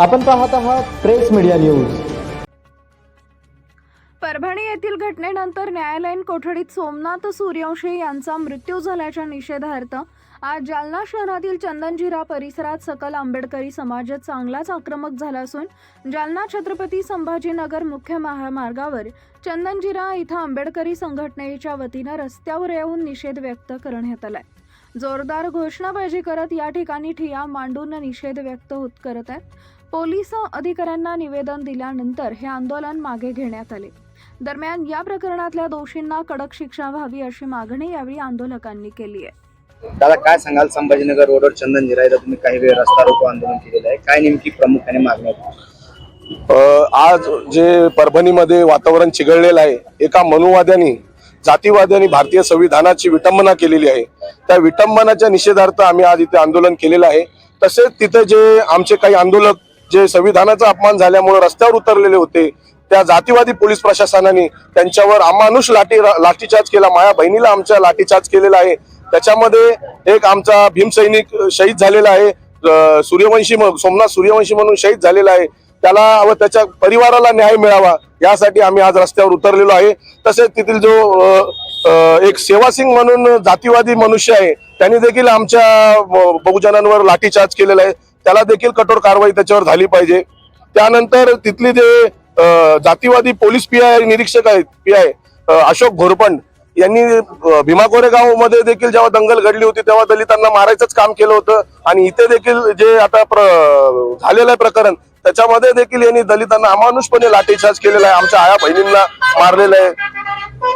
आपण पाहत आहात प्रेस मीडिया न्यूज. परभणी येथील घटनेनंतर न्यायालयीन कोठडीत सोमनाथ सूर्यवंशी यांचा मृत्यू झाल्याच्या निषेधार्थ आज जालना शहरातील चंदनजिरा परिसरात सकल आंबेडकरी समाज चांगलाच आक्रमक झाला असून जालना छत्रपती संभाजीनगर मुख्य महामार्गावर चंदनजिरा इथं आंबेडकरी संघटनेच्या वतीनं रस्त्यावर येऊन निषेध व्यक्त करण्यात आलाय. जोरदार घोषणाबाजी करत या ठिकाणी ठिया मांडून निषेध व्यक्त होत करत आहेत. पोलीस अधिकाऱ्यांना निवेदन दिल्यानंतर हे आंदोलन मागे घेण्यात आले. दरम्यान या प्रकरणातल्या दोषींना कडक शिक्षा व्हावी अशी मागणी यावेळी आंदोलकांनी केली आहे. दादा काय सांगाल? संभाजीनगर रोडवर चंदन जिरायला तुम्ही काही वेळ रस्ता रोको आंदोलन केलेलं आहे. काय नेमकी प्रामुख्याने मागणी आज जे परभणीमध्ये वातावरण चिघळलेलं आहे एका मनुवाद्यांनी जातीवाद्यांनी भारतीय संविधानाची विटंबना केलेली आहे. त्या विटंबनाच्या निषेधार्थ आम्ही आज इथे आंदोलन केलेलं आहे. तसेच तिथे जे आमचे काही आंदोलक जे संविधानाचा अपमान झाल्यामुळे रस्त्यावर उतरलेले होते त्या जातीवादी पोलीस प्रशासनाने त्यांच्यावर अमानुष लाठी लाठीचार्ज केला. माया बहिणीला आमच्या लाठीचार्ज केलेला आहे. त्याच्यामध्ये एक आमचा भीमसैनिक शहीद झालेला आहे. सूर्यवंशी सोमनाथ सूर्यवंशी म्हणून शहीद झालेला आहे. त्याला व त्याच्या परिवाराला न्याय मिळावा यासाठी आम्ही आज रस्त्यावर उतरलेलो आहे. तसेच तेथील जो एक सेवासिंग म्हणून जातीवादी मनुष्य आहे त्यांनी देखील आमच्या बहुजनांवर लाठीचार्ज केलेला आहे. त्याला देखील कठोर कारवाई त्याच्यावर झाली पाहिजे. त्यानंतर तिथली जे जातीवादी पोलीस पी आय निरीक्षक आहेत पी आय अशोक घोरपंड यांनी भीमा कोरेगावमध्ये देखील जेव्हा दंगल घडली होती तेव्हा दलितांना मारायचंच काम केलं होतं. आणि इथे देखील जे आता प्र- झालेलं आहे प्रकरण त्याच्यामध्ये देखील यांनी दलितांना अमानुषपणे लाठीचार्ज केलेला आहे. आमच्या आया बहिणींना मारलेलं आहे.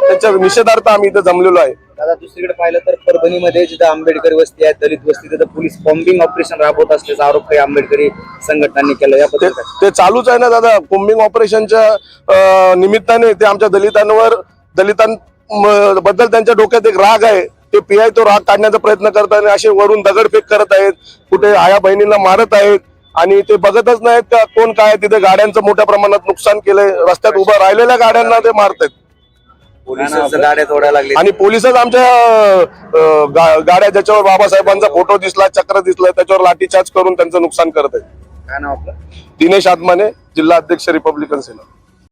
त्यांच्या निषेधार्थ आम्ही इथे जमलेलो आहे. दादा दुसरीकडे पाहिलं तर परभणीमध्ये जिथं आंबेडकरी वस्ती आहे दलित वस्ती तिथं पोलीस बॉम्बिंग ऑपरेशन राबवत असल्याचा आरोप काही आंबेडकरी संघटनांनी केला ते याबद्दल काय? ते चालूच आहे ना दादा. कोम्बिंग ऑपरेशनच्या अं, निमित्ताने ते आमच्या दलितांवर दलितां म- बद्दल त्यांच्या डोक्यात एक राग आहे. ते पीआय तो राग काढण्याचा प्रयत्न करतात आणि असे वरून दगडफेक करत आहेत. कुठे आया बहिणींना मारत आहेत. आणि ते बघतच नाहीत का कोण काय तिथे गाड्यांचं मोठ्या प्रमाणात नुकसान केलंय. रस्त्यात उभं राहिलेल्या गाड्यांना ते पोलिसांचं गाड्या तोडायला लागली. आणि पोलिसच आमच्या गा- गाड्या ज्याच्यावर बाबासाहेबांचा फोटो दिसला चक्र दिसलं त्याच्यावर लाठीचार्ज करून त्यांचं नुकसान करत आहेत काय नाव आपलं? दिनेश आत्माने जिल्हा अध्यक्ष रिपब्लिकन सेना.